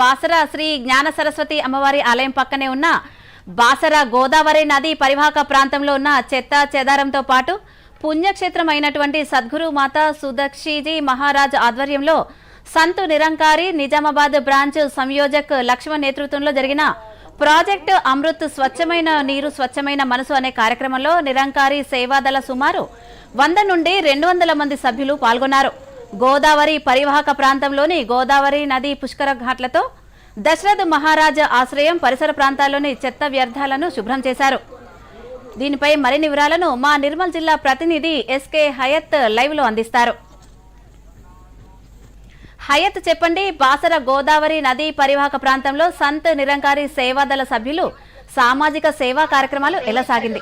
బాసర శ్రీ జ్ఞాన సరస్వతి అమ్మవారి ఆలయం పక్కనే ఉన్న బాసర గోదావరి నది పరివాహక ప్రాంతంలో ఉన్న చెత్త చెదారంతో పాటు పుణ్యక్షేత్రం అయినటువంటి సద్గురు మాత సుదక్షిజీ మహారాజ్ ఆధ్వర్యంలో సంతు నిరంకారి నిజామాబాద్ బ్రాంచ్ సంయోజక్ లక్ష్మణ్ నేతృత్వంలో జరిగిన ప్రాజెక్ట్ అమృత్ స్వచ్ఛమైన నీరు స్వచ్ఛమైన మనసు అనే కార్యక్రమంలో నిరంకారి సేవాదళ సుమారు వంద నుండి రెండు వందల మంది సభ్యులు పాల్గొన్నారు. గోదావరి పరివాహక ప్రాంతంలోని గోదావరి నది పుష్కర ఘాట్లతో దశరథ్ మహారాజా ఆశ్రయం పరిసర ప్రాంతాల్లోని చెత్త వ్యర్థాలను శుభ్రం చేశారు. దీనిపై మరిన్ని వివరాలను మా నిర్మల్ జిల్లా ప్రతినిధి ఎస్కే హయత్ లైవ్లో అందిస్తారు. హయత్ చెప్పండి బాసర గోదావరి నది పరివాహక ప్రాంతంలో సంత్ నిరంకారి సేవాదళ సభ్యులు సామాజిక సేవా కార్యక్రమాలు ఎలా సాగింది?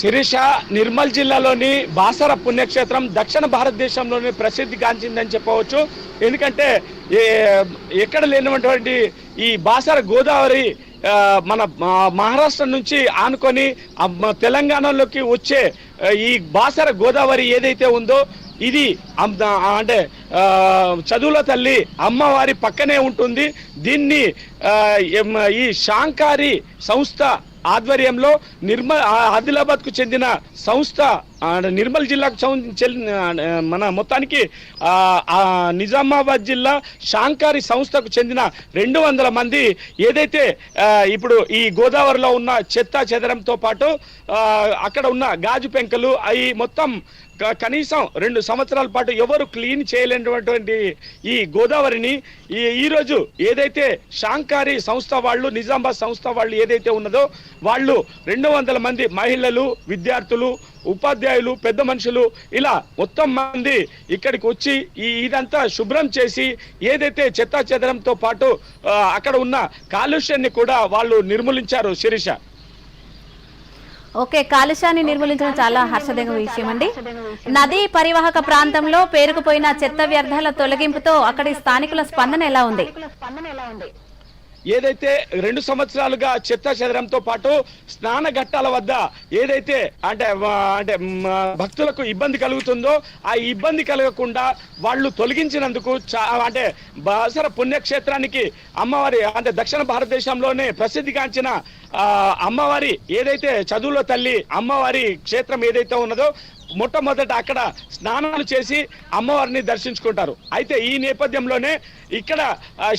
శిరీష నిర్మల్ జిల్లాలోని బాసర పుణ్యక్షేత్రం దక్షిణ భారతదేశంలోని ప్రసిద్ధి గాంచిందని చెప్పవచ్చు. ఎందుకంటే ఎక్కడ లేనటువంటి ఈ బాసర గోదావరి మన మహారాష్ట్ర నుంచి ఆనుకొని తెలంగాణలోకి వచ్చే ఈ బాసర గోదావరి ఏదైతే ఉందో ఇది అంటే చదువుల తల్లి అమ్మవారి పక్కనే ఉంటుంది. దీన్ని ఈ శాంకారి సంస్థ ఆధ్వర్యంలో నిర్మ ఆదిలాబాద్కు చెందిన సంస్థ నిర్మల్ జిల్లాకు మన మొత్తానికి నిజామాబాద్ జిల్లా శాంకారి సంస్థకు చెందిన రెండు వందల మంది ఏదైతే ఇప్పుడు ఈ గోదావరిలో ఉన్న చెత్త చెదరంతో పాటు అక్కడ ఉన్న గాజు పెంకలు అవి మొత్తం క- కనీసం రెండు సంవత్సరాల పాటు ఎవరు క్లీన్ చేయలేనటువంటి ఈ గోదావరిని ఈ ఈరోజు ఏదైతే శాంకారి సంస్థ వాళ్ళు నిజామాబాద్ సంస్థ వాళ్ళు ఏదైతే ఉన్నదో వాళ్ళు రెండు వందల మంది మహిళలు విద్యార్థులు ఉపాధ్యాయులు పెద్ద మనుషులు ఇలా మొత్తం మంది ఇక్కడికి వచ్చి ఈ ఇదంతా శుభ్రం చేసి ఏదైతే చెత్తా చెదరంతో పాటు అక్కడ ఉన్న కాలుష్యాన్ని కూడా వాళ్ళు నిర్మూలించారు శిరీష. ఓకే కాలుష్యాన్ని నిర్మూలించడం చాలా హర్షదగ విషయం అండి. నదీ పరివాహక ప్రాంతంలో పేరుకుపోయిన చెత్త వ్యర్థాల తొలగింపుతో అక్కడి స్థానికుల స్పందన ఎలా ఉంది? ఏదైతే రెండు సంవత్సరాలుగా చెత్త చెదరంతో పాటు స్నాన ఘట్టాల వద్ద ఏదైతే అంటే అంటే భక్తులకు ఇబ్బంది కలుగుతుందో ఆ ఇబ్బంది కలగకుండా వాళ్ళు తొలగించినందుకు చా అంటే బాసర పుణ్యక్షేత్రానికి అమ్మవారి అంటే దక్షిణ భారతదేశంలోనే ప్రసిద్ధిగాంచిన అమ్మవారి ఏదైతే చదువుల తల్లి అమ్మవారి క్షేత్రం ఏదైతే ఉన్నదో మొట్టమొదట అక్కడ స్నానాలు చేసి అమ్మవారిని దర్శించుకుంటారు. అయితే ఈ నేపథ్యంలోనే ఇక్కడ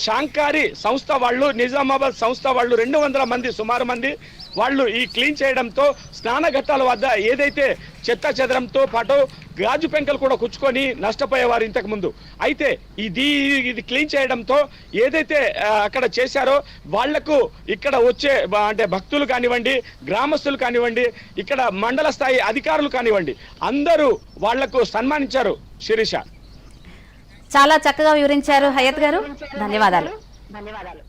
శాంకారి సంస్థ వాళ్ళు నిజామాబాద్ సంస్థ వాళ్ళు రెండు వందల మంది సుమారు మంది వాళ్ళు ఈ క్లీన్ చేయడంతో స్నాన ఘట్టాల వద్ద ఏదైతే చెత్త చెదరంతో పాటు గాజు పెంకలు కూడా కుచ్చుకొని నష్టపోయేవారు ఇంతకు ముందు. అయితే ఇది ఇది క్లీన్ చేయడంతో ఏదైతే అక్కడ చేశారో వాళ్ళకు ఇక్కడ వచ్చే అంటే భక్తులు కానివ్వండి గ్రామస్తులు కానివ్వండి ఇక్కడ మండల స్థాయి అధికారులు కానివ్వండి అందరూ వాళ్ళకు సన్మానించారు శిరీష. చాలా చక్కగా వివరించారు హయత్ గారు. ధన్యవాదాలు. ధన్యవాదాలు.